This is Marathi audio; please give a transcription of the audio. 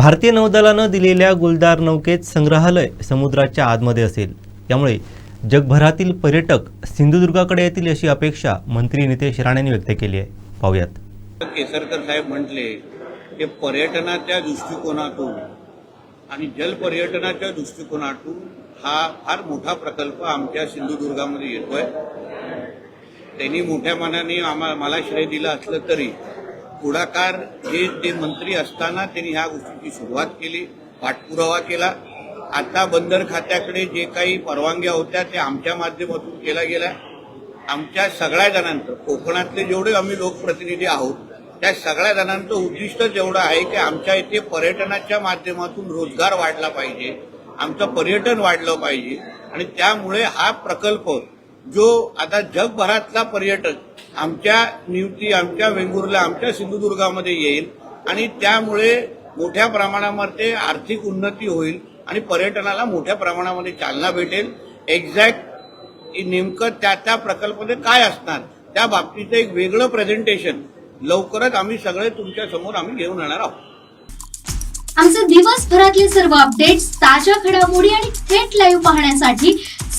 भारतीय नौदलानं दिलेल्या गुलदार नौकेत संग्रहालय समुद्राच्या आतमध्ये असेल. त्यामुळे जगभरातील पर्यटक सिंधुदुर्गाकडे येतील अशी अपेक्षा मंत्री नितेश राणेंनी व्यक्त केली आहे. पाहूयात. केसरकर साहेब म्हटले हे पर्यटनाच्या दृष्टिकोनातून आणि जलपर्यटनाच्या दृष्टिकोनातून हा फार मोठा प्रकल्प आमच्या सिंधुदुर्गामध्ये येतोय. त्यांनी मोठ्या मनाने आम्हाला मला श्रेय दिलं असलं तरी पुढाकार हे ते मंत्री असताना त्यांनी ह्या गोष्टीची सुरुवात केली पाठपुरावा केला. आता बंदर खात्याकडे जे काही परवानग्या होत्या ते आमच्या माध्यमातून केल्या गेल्या. आमच्या सगळ्या जणांचं कोकणातले जेवढे आम्ही लोकप्रतिनिधी आहोत त्या सगळ्या जणांचं उद्दिष्ट जेवढं आहे की आमच्या इथे पर्यटनाच्या माध्यमातून रोजगार वाढला पाहिजे आमचं पर्यटन वाढलं पाहिजे. आणि त्यामुळे हा प्रकल्प जो आता जगभरातला पर्यटक आमच्या निवती आमच्या वेंगुर्ला आमच्या सिंधुदुर्गामध्ये येईल आणि त्यामुळे मोठ्या प्रमाणामध्ये आर्थिक उन्नती होईल आणि पर्यटनाला मोठ्या प्रमाणामध्ये चालना भेटेल. एक्झॅक्ट नेमकं त्या त्या प्रकल्पामध्ये काय असणार त्या बाबतीचं एक वेगळं प्रेझेंटेशन लवकरच आम्ही सगळे तुमच्यासमोर आम्ही घेऊन येणार आहोत. आमचे दिवसभरातले सर्व अपडेट्स ताज्या घडामोडी आणि थेट लाईव्ह पाहण्यासाठी